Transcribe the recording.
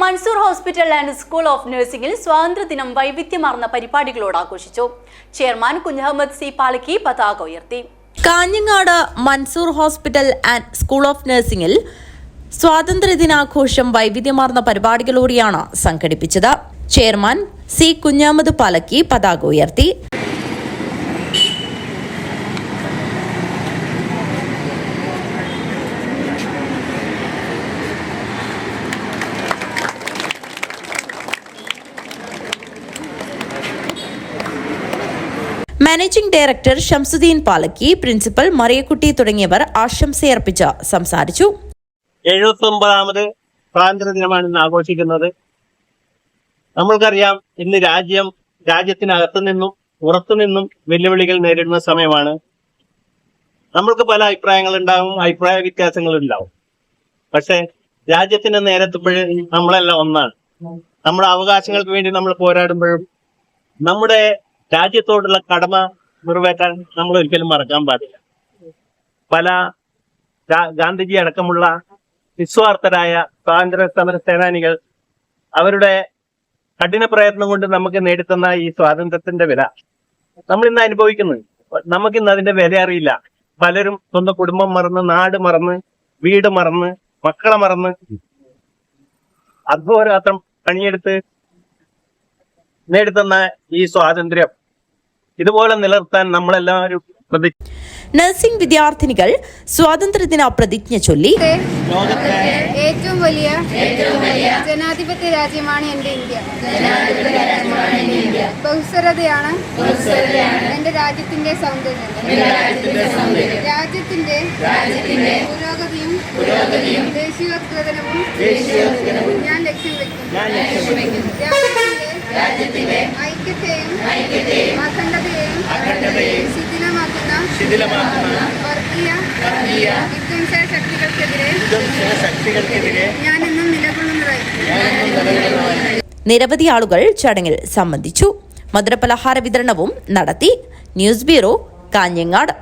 Mansoor hospital and school of നഴ്സിംഗിൽ സ്വാതന്ത്ര്യദിനം വൈവിധ്യമാർന്ന പരിപാടികളോട് ആഘോഷിച്ചു. ചെയർമാൻ കുഞ്ഞഹമ്മദ് സി പാലക്കി പതാക ഉയർത്തി. Kanhangad Mansoor hospital and school of നഴ്സിംഗിൽ സ്വാതന്ത്ര്യദിനാഘോഷം വൈവിധ്യമാർന്ന പരിപാടികളോടെയാണ് സംഘടിപ്പിച്ചത്. ചെയർമാൻ സി കുഞ്ഞാമത് പാലക്കി പതാക ഉയർത്തി. Managing director Shamsuddin Palakki principal Mariyakutty തുടങ്ങിയവർ ആശംസയർപ്പിച്ച് സംസാരിച്ചു. എഴുപത്തി ഒമ്പതാമത് സ്വാതന്ത്ര്യ ദിനമാണ് ഇന്ന് ആഘോഷിക്കുന്നത്. നമ്മൾക്കറിയാം ഇന്ന് രാജ്യം രാജ്യത്തിനകത്തു നിന്നും പുറത്തു നിന്നും വെല്ലുവിളികൾ നേരിടുന്ന സമയമാണ്. നമ്മൾക്ക് പല അഭിപ്രായങ്ങൾ ഉണ്ടാവും അഭിപ്രായ വ്യത്യാസങ്ങൾ ഉണ്ടാവും പക്ഷെ രാജ്യത്തിന് നേരെത്തുമ്പോൾ നമ്മളെല്ലാം ഒന്നാണ്. നമ്മുടെ അവകാശങ്ങൾക്ക് വേണ്ടി നമ്മൾ പോരാടുമ്പോഴും നമ്മുടെ രാജ്യത്തോടുള്ള കടമ നിറവേറ്റാൻ നമ്മൾ ഒരിക്കലും മറക്കാൻ പാടില്ല. പല ഗാന്ധിജി അടക്കമുള്ള നിസ്വാർത്ഥരായ സ്വാതന്ത്ര്യ സമര സേനാനികൾ അവരുടെ കഠിന പ്രയത്നം കൊണ്ട് നമുക്ക് നേടിത്തന്ന ഈ സ്വാതന്ത്ര്യത്തിന്റെ വില നമ്മൾ ഇന്ന് അനുഭവിക്കുന്നത് നമുക്കിന്ന് അതിന്റെ വില അറിയില്ല. പലരും സ്വന്തം കുടുംബം മറന്ന് നാട് മറന്ന് വീട് മറന്ന് മക്കളെ മറന്ന് അധ്വാരാത്രം പണിയെടുത്ത് നേടിത്തന്ന ഈ സ്വാതന്ത്ര്യം ഇതുപോലെ നിലനിർത്താൻ നമ്മളെല്ലാവരും നഴ്സിംഗ് വിദ്യാർത്ഥിനികൾ സ്വാതന്ത്ര്യദിന പ്രതിജ്ഞ ചൊല്ലി. ലോകത്തെ ഏറ്റവും വലിയ ജനാധിപത്യ രാജ്യമാണ് എന്റെ ഇന്ത്യ. ബഹുസ്വരതയാണ് എന്റെ രാജ്യത്തിന്റെ സൗന്ദര്യം. രാജ്യത്തിന്റെ പുരോഗതിയും ദേശീയോദ്ഗ്രഥനവും ഞാൻ ലക്ഷ്യം വെക്കുന്നു. രാജ്യത്തിന്റെ ഐക്യത്തെയും അഖണ്ഡതയെയും ശിഥിലമാക്കുന്ന വർഗീയ വിധ്വംസ ശക്തികൾക്കെതിരെ ശക്തികൾക്കെതിരെ ഞാൻ ഇന്നും നിലകൊള്ളുന്നതായിരിക്കും. നിരവധി ആളുകൾ ചടങ്ങിൽ സംബന്ധിച്ചു. മധുരപലഹാര വിതരണവും നടത്തി. News bureau Kanhangad.